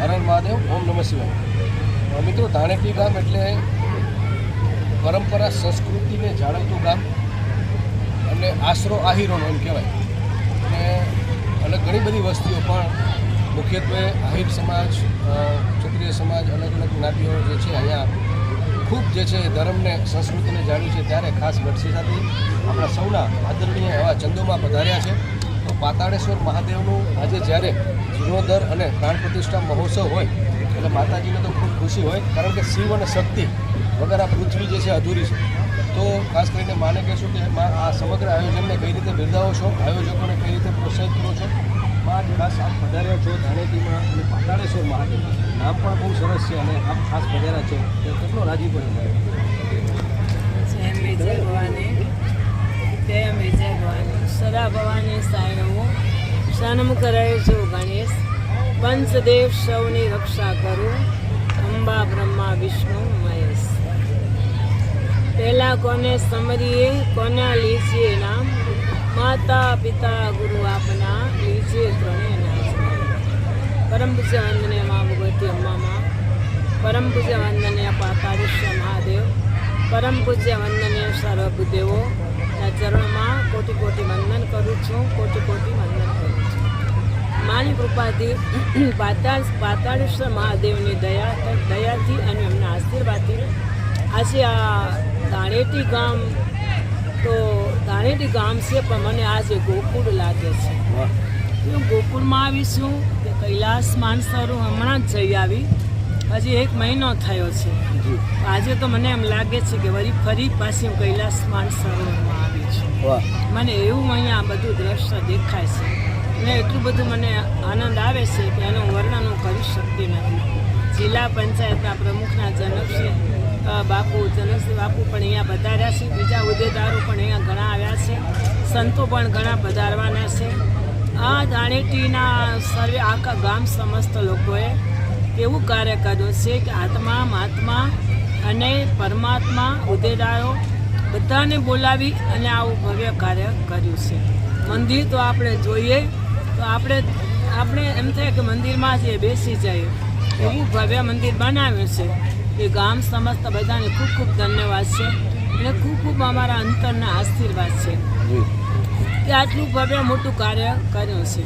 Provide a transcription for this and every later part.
હર હર મહાદેવ, ઓમ નમઃ શિવાય. મિત્રો ધાણેટી ગામ એટલે પરંપરા, સંસ્કૃતિને જાળવતું ગામ અને આશરો આહીરોનો એમ કહેવાય. અને ઘણી બધી વસ્તુઓ પણ મુખ્યત્વે આહિર સમાજ ક્ષત્રિય સમાજ, અલગ અલગ જ્ઞાતિઓ જે છે અહીંયા ખૂબ જે છે ધર્મને, સંસ્કૃતિને જાણ્યું છે ત્યારે ખાસ ગઢસી સાથે આપણા સૌના આદરણીય એવા ચંદોમાં પધાર્યા છે. તો પાતાળેશ્વર મહાદેવનું આજે જ્યારે જીર્ણોદ્ધાર અને પ્રાણ પ્રતિષ્ઠા મહોત્સવ હોય, એટલે માતાજીને તો ખૂબ ખુશી હોય, કારણ કે શિવ અને શક્તિ વગર આ પૃથ્વી જે છે અધૂરી છે. તો ખાસ કરીને માને કહેશું કે મા આ સમગ્ર આયોજનને કઈ રીતે બિરદાવો છો, આયોજકોને કઈ રીતે પ્રોત્સાહિત કરો છો? માં ખાસ આપ પધાર્યા છો ધાણેટીમાં અને પાતાળેશ્વર મહાદેવ. નામ પણ બહુ સરસ છે અને આપ ખાસ પધાર્યા છો. તો કેટલો રાજી પડે જય ભવાની. જય ભવાની. સદા ભવાની સાયણવો સન્મુખ રહે છો, ગણેશ. પંચદેવ સૌની રક્ષા કરું. અંબા, બ્રહ્મા, વિષ્ણુ, મહેશ. પહેલાં કોને સમરીએ, કોના લીજીએ નામ? માતા, પિતા, ગુરુ આપના લીજીએ ત્રણે નામ પરમ પૂજ્ય વંદને મા ભગવતી અમ્મામાં પરમ પૂજ્ય વંદનીય પાતાળેશ્વર મહાદેવ. પરમ પૂજ્ય વંદનીય સર્વભૂદેવો ચરણમાં કોટી કોટી વંદન કરું છું કોટી કોટી વંદન કરું છું માની કૃપાથી પાતાળ પાતાળેશ્વર મહાદેવની દયા દયાથી અને એમના આશીર્વાદથી આજે આ દાણેટી ગામ તો દાણેટી ગામ છે પણ મને આજે ગોકુળ લાગે છે. હું ગોકુળમાં આવીશું કે કૈલાસ માનસરોવર હમણાં જ જઈ આવી. હજી એક મહિનો થયો છે. આજે તો મને એમ લાગે છે કે વળી ફરી પાછી હું કૈલાસ માનસરોવરમાં આવી છું. મને એવું અહીંયા બધું દ્રશ્ય દેખાય છે. અને એટલું બધું મને આનંદ આવે છે કે એનું વર્ણન હું કરી શકતી નથી. જિલ્લા પંચાયતના પ્રમુખના જનકશ્રી બાપુ જનકશ્રી બાપુ પણ અહીંયા પધાર્યા છે, બીજા હોદ્દેદારો પણ અહીંયા ઘણા આવ્યા છે, સંતો પણ ઘણા પધારવાના છે. આ દાણેટીના સર્વે આખા ગામ સમસ્ત લોકોએ એવું કાર્ય કર્યું છે કે આત્મા, મહાત્મા અને પરમાત્મા હોદ્દેદારો બધાને બોલાવી અને આવું ભવ્ય કાર્ય કર્યું છે. મંદિર તો આપણે જોઈએ તો આપણે આપણે એમ થાય કે મંદિરમાં જે બેસી જઈએ એવું ભવ્ય મંદિર બનાવ્યું છે. એ ગામ સમસ્ત બધાને ખૂબ ખૂબ ધન્યવાદ છે અને ખૂબ ખૂબ અમારા અંતરના આશીર્વાદ છે કે આટલું ભવ્ય મોટું કાર્ય કર્યું છે.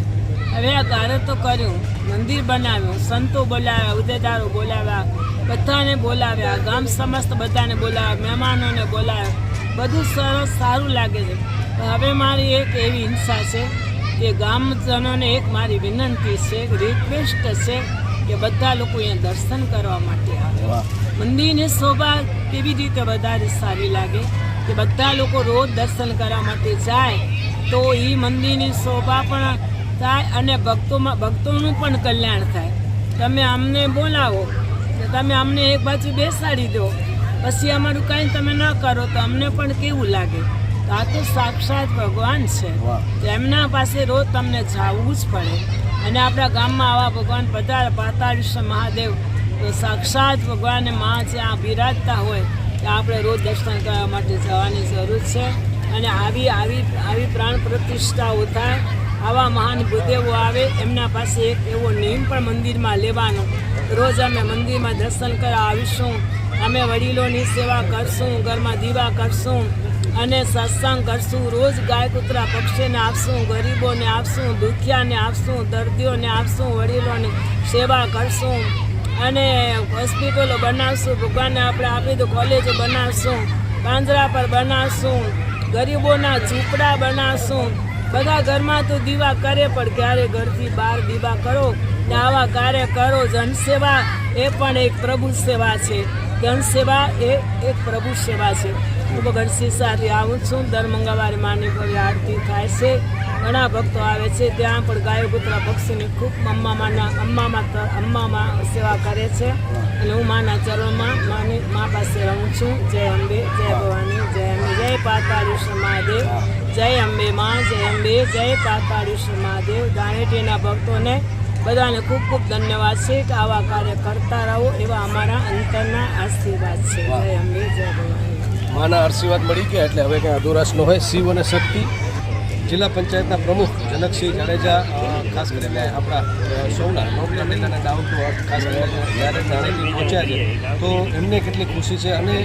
હવે આ કાર્ય તો કર્યું મંદિર બનાવ્યું સંતો બોલાવ્યા ઉદેદારો બોલાવ્યા બધાને બોલાવ્યા ગામ સમસ્ત બધાને બોલાવ્યા મહેમાનોને બોલાવ્યા. બધું સરસ સારું લાગે છે. હવે મારી એક એવી હિંસા છે કે ગામજનોને એક મારી વિનંતી છે રિક્વેસ્ટ છે કે બધા લોકો અહીંયા દર્શન કરવા માટે આવે. મંદિરની શોભા કેવી રીતે વધારે સારી લાગે? કે બધા લોકો રોજ દર્શન કરવા માટે જાય તો એ મંદિરની શોભા પણ થાય અને ભક્તોમાં ભક્તોનું પણ કલ્યાણ થાય. તમે અમને બોલાવો તમે અમને એક બાજુ બેસાડી દો. પછી અમારું કાંઈ તમે ન કરો તો અમને પણ કેવું લાગે? આ તો સાક્ષાત ભગવાન છે. એમના પાસે રોજ તમને જવું જ પડે. અને આપણા ગામમાં આવા ભગવાન પધાર પાતાળીશ્વર મહાદેવ તો સાક્ષાત ભગવાન મા જ્યાં બિરાજતા હોય ત્યાં આપણે રોજ દર્શન કરવા માટે જવાની જરૂર છે. અને આવી આવી આવી પ્રાણ પ્રતિષ્ઠાઓ થાય આવા મહાન ભૂદેવો આવે એમના પાસે એક એવો નિયમ પણ મંદિરમાં લેવાનો. રોજ અમે મંદિરમાં દર્શન કરવા આવીશું. અમે વડીલોની સેવા કરશું ઘરમાં દીવા કરશું. અને સત્સંગ કરશું. રોજ ગાય કૂતરા પક્ષીને આપશું, ગરીબોને આપશું, દુખિયાને આપશું, દર્દીઓને આપશું, વડીલોની સેવા કરશું અને હોસ્પિટલો બનાવશું. ભગવાનને આપણે આપી દો કોલેજો બનાવશું, પાંજરા પર બનાવશું, ગરીબોના ઝૂંપડા બનાવશું. બધા ઘરમાં તો દીવા કરે, પણ ક્યારે ઘરથી બહાર દીવા કરો ને આવા કાર્ય કરો. જનસેવા એ પણ એક પ્રભુ સેવા છે. જનસેવા એ એક પ્રભુ સેવા છે. હું ગઢસી સાથે આવું છું. દર મંગળવારે માની આરતી થાય છે. ઘણા ભક્તો આવે છે. ત્યાં પણ ગાયો, કૂતરા, પક્ષીની ખૂબ અમ્મામાના અમ્મામાં અમ્મામાં સેવા કરે છે. અને હું માના ચરણમાં માની, મા પાસે રહું છું. જય અંબે, જય ભવાની, જય અંબે. જય પાતાળીશ્વર મહાદેવ. જય અંબે માં, જય અંબે, જય પાતાળીશ્વર મહાદેવ. દાણેટીના ભક્તોને બધાને ખૂબ ખૂબ ધન્યવાદ છે કે આવા કાર્ય કરતા રહો એવા અમારા અંતરના આશીર્વાદ છે. જય અંબે, જય ભવાની. માના આશીર્વાદ મળી ગયા એટલે હવે કંઈ અધુરાશ હોય. શિવ અને શક્તિ જિલ્લા પંચાયતના પ્રમુખ જનકસિંહ જાડેજા ખાસ કરીને આપણા સૌના નોકરી મહિલાના ડાઉન ખાસ કરીને જ્યારે પહોંચ્યા છે, તો એમને કેટલી ખુશી છે અને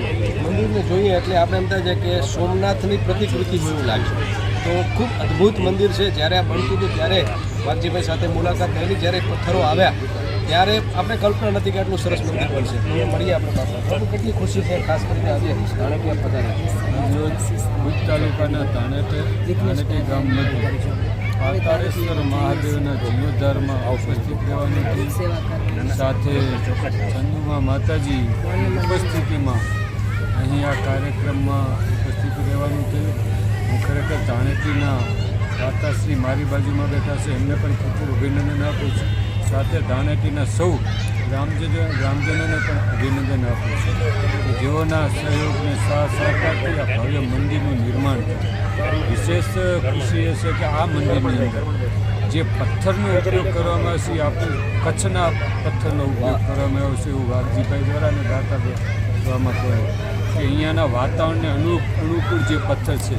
મંદિરને જોઈએ એટલે આપણે એમ થાય છે કે સોમનાથની પ્રતિકૃતિ જેવું લાગે તો ખૂબ અદ્ભુત મંદિર છે. જ્યારે આ બનતું હતું ત્યારે વાઘજીભાઈ સાથે મુલાકાત થયેલી. જ્યારે પથ્થરો આવ્યા ત્યારે આપણે કલ્પના નથી કે આટલું સરસ મંદિર બનશે. મળીએ આપણે બાપા કેટલી ખુશી છે, ખાસ કરીને આજે તાણેટિયા પધાર્યા. ભુજ તાલુકાના તાણેટે ધાણેટી ગામ પાતાળેશ્વર મહાદેવના જીર્ણોદ્ધારમાં ઉપસ્થિત રહેવાનું સાથે ચંદુમા માતાજી ઉપસ્થિતિમાં અહીં આ કાર્યક્રમમાં ઉપસ્થિત રહેવાનું થયું હું ખરેખર જાણેતીના દાતાશ્રી મારી બાજુમાં બેઠા છે. એમને પણ ખૂબ અભિનંદન આપું છું. સાથે ધાનેટીના સૌ ગ્રામજનો ગ્રામજનોને પણ અભિનંદન આપું છું જેઓના સહયોગને સાથ સહકારથી આ ભવ્ય મંદિરનું નિર્માણ થયું. વિશેષ ખુશી એ છે કે આ મંદિરની અંદર જે પથ્થરનો ઉપયોગ કરવામાં આવે છે આપણું કચ્છના પથ્થરનો ઉપયોગ કરવામાં આવ્યો છે એવું વાઘજીભાઈ દ્વારા અને દાતા કહેવામાં કહ્યું કે અહીંયાના વાતાવરણને અનુ અનુકૂળ જે પથ્થર છે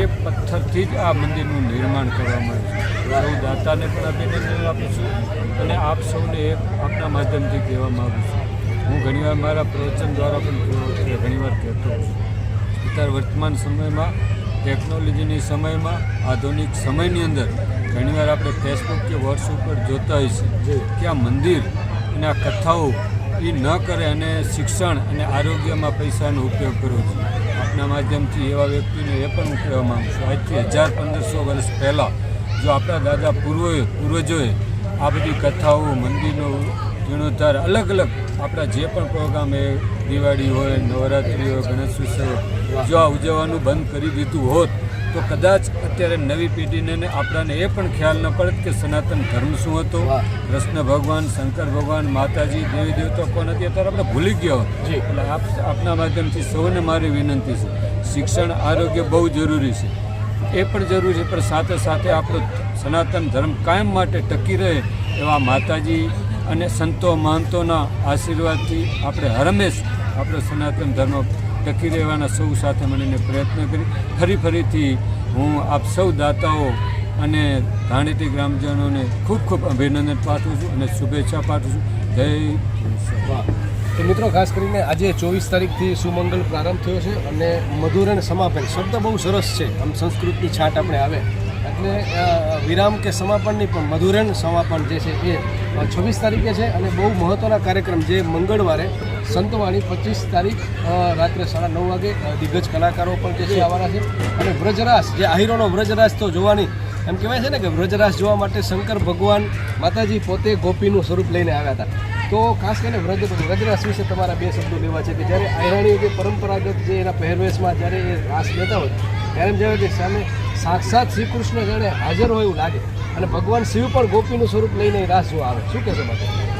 એ પથ્થરથી જ આ મંદિરનું નિર્માણ કરવામાં આવ્યું છે. દાતાને પણ અભિનંદન આપું છું અને આપ સૌને એ આપના માધ્યમથી કહેવા માગું છું. હું ઘણીવાર મારા પ્રવચન દ્વારા પણ ઘણીવાર કહેતો છું. અત્યારે વર્તમાન સમયમાં ટેકનોલોજીની સમયમાં આધુનિક સમયની અંદર ઘણીવાર આપણે ફેસબુક કે વોટ્સઅપ પર જોતા હોઈએ છીએ કે આ મંદિર અને આ કથાઓ એ ન કરે અને શિક્ષણ અને આરોગ્યમાં પૈસાનો ઉપયોગ કરવો જોઈએ. આપના માધ્યમથી એવા વ્યક્તિને એ પણ હું કહેવા માગું છું. આજથી હજાર પંદરસો વર્ષ પહેલાં જો આપણા દાદા પૂર્વોએ, પૂર્વજોએ આ બધી કથાઓ મંદિરનો જીર્ણોદ્ધાર, અલગ અલગ આપણા જે પણ પ્રોગ્રામ એ દિવાળી હોય, નવરાત્રિ હોય, ગણેશ ઉત્સવ જો આ ઉજવવાનું બંધ કરી દીધું હોત તો કદાચ અત્યારે નવી પેઢીને આપણાને એ પણ ખ્યાલ ન પડે કે સનાતન ધર્મ શું હતો? કૃષ્ણ ભગવાન શંકર ભગવાન માતાજી દેવી દેવતા કોણ હતી? અત્યારે આપણે ભૂલી ગયા. હોત. એટલે આપ આપના માધ્યમથી સૌને મારી વિનંતી છે. શિક્ષણ આરોગ્ય બહુ જરૂરી છે. એ પણ જરૂરી છે પણ સાથે સાથે આપણો સનાતન ધર્મ કાયમ માટે ટકી રહે એવા માતાજી અને સંતો મહંતોના આશીર્વાદથી આપણે હરમેશ આપણો સનાતન ધર્મ ટકી રહેવાના સૌ સાથે મળીને પ્રયત્ન કરી. ફરી ફરીથી હું આપ સૌ દાતાઓ અને ધાણેટી ગ્રામજનોને ખૂબ ખૂબ અભિનંદન પાઠવું છું અને શુભેચ્છા પાઠવું છું. જય તો મિત્રો, ખાસ કરીને આજે ચોવીસ તારીખથી સુમંગલ પ્રારંભ થયો છે અને મધુરણ સમાપન. શબ્દ બહુ સરસ છે. આમ સંસ્કૃતની છાટ આપણે આવે. એટલે વિરામ કે સમાપનની પણ મધુરણ સમાપન જે છે એ છવ્વીસ તારીખે છે અને બહુ મહત્ત્વના કાર્યક્રમ જે મંગળવારે સંતવાણી પચીસ તારીખ રાત્રે સાડા નવ વાગે દિગ્ગજ કલાકારો પણ જે છે આવવાના છે. અને વ્રજરાસ જે આહિરોનો વ્રજરાસ તો જોવાની, એમ કહેવાય છે ને કે વ્રજરાસ જોવા માટે શંકર ભગવાન માતાજી પોતે ગોપીનું સ્વરૂપ લઈને આવ્યા હતા. તો ખાસ કરીને વ્રજ વ્રજરાસ વિશે તમારા બે શબ્દો લેવા છે કે જ્યારે આહિરાણીઓ જે પરંપરાગત જે એના પહેરવેશમાં જ્યારે એ રાસ લેતા હોય, ત્યારે એમ કહેવાય કે સામે સાક્ષાત શ્રી કૃષ્ણ જાણે હાજર હોય એવું લાગે. અને ભગવાન શિવ પણ ગોપીનું સ્વરૂપ લઈને રાસ જોવા આવે. શું કહેશે માતા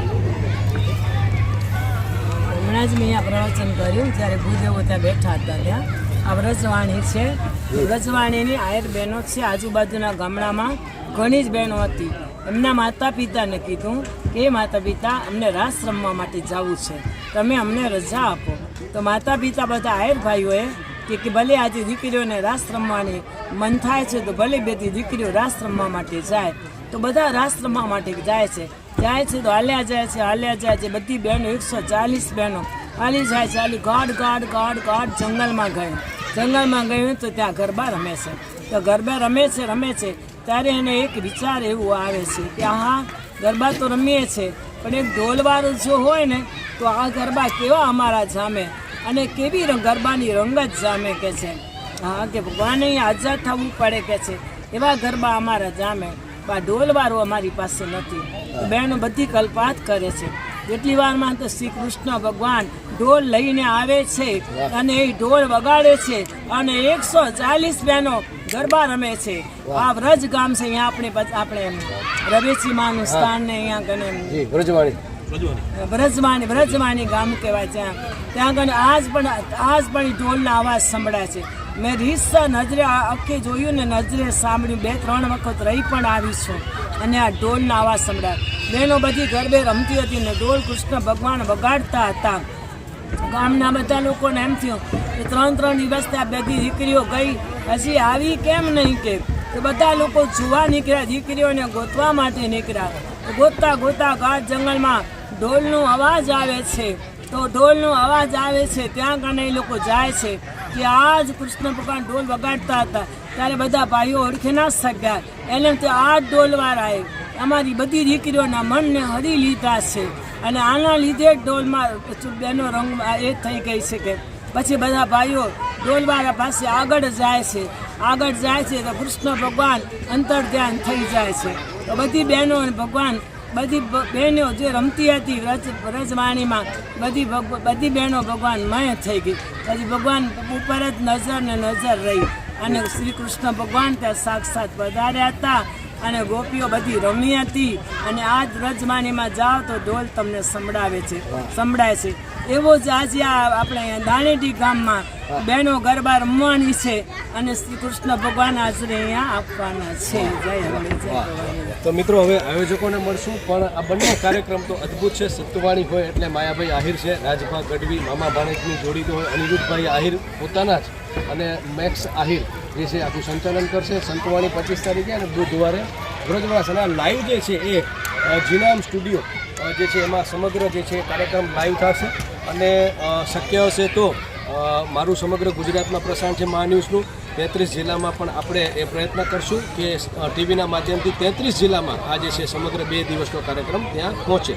હમણાં જ મેં આ પ્રવચન કર્યું જ્યારે ભૂદેવો ત્યાં બેઠા હતા ત્યાં. આ વ્રજવાણી છે. વ્રજવાણીની આયર બહેનો છે. આજુબાજુના ગામડામાં ઘણી જ બહેનો હતી. એમના માતા પિતાને કીધું કે, "એ માતા પિતા અમને રાસ રમવા માટે જવું છે. તમે અમને રજા આપો. તો માતા પિતા બધા આયર ભાઈઓએ કે ભલે આજે દીકરીઓને રાસ રમવાની મન થાય છે, તો ભલે બેથી દીકરીઓ રાસ રમવા માટે જાય. તો બધા રાસ રમવા માટે જાય છે. છે તો હાલ્યા જાય છે, હાલ્યા જાય છે. બધી બહેનો, એકસો ચાલીસ બહેનો. હાલી જાય હાલી ગાઢ ગાઢ ગાઢ ગાઢ જંગલમાં ગયું જંગલમાં ગયું તો ત્યાં ગરબા રમે છે. તો ગરબા રમે છે રમે છે. ત્યારે એને એક વિચાર એવો આવે છે કે હા ગરબા તો રમીએ છે, પણ એક ઢોલવાળું જો હોય ને, તો આ ગરબા કેવા અમારા જામે અને કેવી ગરબાની રંગત જામે કે છે? હા, કે ભગવાને આઝાદ થવું પડે કે છે? એવા ગરબા અમારા જામે. બા ઢોલવારો અમારી પાસે નથી. બહેનો બધી કલ્પાત કરે છે. એટલી વારમાં તો શ્રી કૃષ્ણ ભગવાન ઢોલ લઈને આવે છે અને એ ઢોલ વગાડે છે અને એકસો ચાલીસ બહેનો ગરબા રમે છે. આ વ્રજ ગામ છે અહીંયા આપણે આપણે રવેચી માનું સ્થાન ને અહીંયા ગણે વ્રજવાણી. વ્રજવાણી વ્રજવાણી ગામ કહેવાય ત્યાં. ત્યાં આગળ આજ પણ આજ પણ ઢોલના અવાજ સંભળાય છે. મેં રીસા નજરે આ આખે જોયું ને નજરે સાંભળ્યું. બે, ત્રણ વખત રહી પણ આવી છું અને આ ઢોલના અવાજ સંભળાય. બહેનો બધી ગરબે રમતી હતી ને ઢોલ કૃષ્ણ ભગવાન વગાડતા હતા. ગામના બધા લોકોને એમ થયું કે ત્રણ ત્રણ દિવસ ત્યાં બધી દીકરીઓ ગઈ. હજી આવી કેમ નહીં કે? બધા લોકો જોવા નીકળ્યા, દીકરીઓને ગોતવા માટે નીકળ્યા. ગોતતા ગોતતા ઘાટ જંગલમાં ઢોલનો અવાજ આવે છે. તો ઢોલનો અવાજ આવે છે. ત્યાં કને એ લોકો જાય છે. કે આ જ કૃષ્ણ ભગવાન ઢોલ વગાડતા હતા. ત્યારે બધા ભાઈઓ ઓળખી ના શક્યા એને તે આ જ ઢોલવાળાએ અમારી બધી દીકરીઓના મનને હરી લીધા છે. અને આના લીધે જ ઢોલમાં બેનો રંગ એ થઈ ગઈ છે કે પછી બધા ભાઈઓ ડોલવાળા પાસે આગળ જાય છે. આગળ જાય છે તો કૃષ્ણ ભગવાન અંતર ધ્યાન થઈ જાય છે. તો બધી બહેનો અને ભગવાન બધી બહેનો જે રમતી હતી રજ રજવાણીમાં બધી બધી બહેનો ભગવાન મય થઈ ગઈ. પછી ભગવાન ઉપર જ નજર ને નજર રહી. અને શ્રી કૃષ્ણ ભગવાન ત્યાં સાક્ષાત પધાર્યા હતા અને ગોપીઓ બધી રમી હતી. અને આ જ રજમાનીમાં જાઓ તો ઢોલ તમને સંભળાવે છે. સંભળાય છે. એવો જ આજે આપણે દાણેટી ગામમાં બહેનો ગરબા રમવાની છે અને શ્રી કૃષ્ણ ભગવાન આશરે અહીંયા આપવાના છે. તો મિત્રો હવે આયોજકોને મળશું પણ આ બંને કાર્યક્રમ તો અદ્ભુત છે. સત્યવાણી હોય એટલે માયાભાઈ આહિર છે રાજભા ગઢવી મામા ભાણેજની જોડી તો હોય અનિરુદ્ધભાઈ આહિર પોતાના જ. અને મેક્સ આહિર જે છે આખું સંચાલન કરશે સંતવાણી પચીસ તારીખે અને બુધવારે વ્રજવાસ અને લાઈવ જે છે એ જીનામ સ્ટુડિયો જે છે એમાં સમગ્ર જે છે કાર્યક્રમ લાઈવ થશે. અને શક્ય હશે તો મારું સમગ્ર ગુજરાતમાં પ્રસારણ છે મહા ન્યૂઝનું તેત્રીસ જિલ્લામાં પણ આપણે એ પ્રયત્ન કરશું કે ટીવીના માધ્યમથી તેત્રીસ જિલ્લામાં આ જે છે સમગ્ર બે દિવસનો કાર્યક્રમ ત્યાં પહોંચે.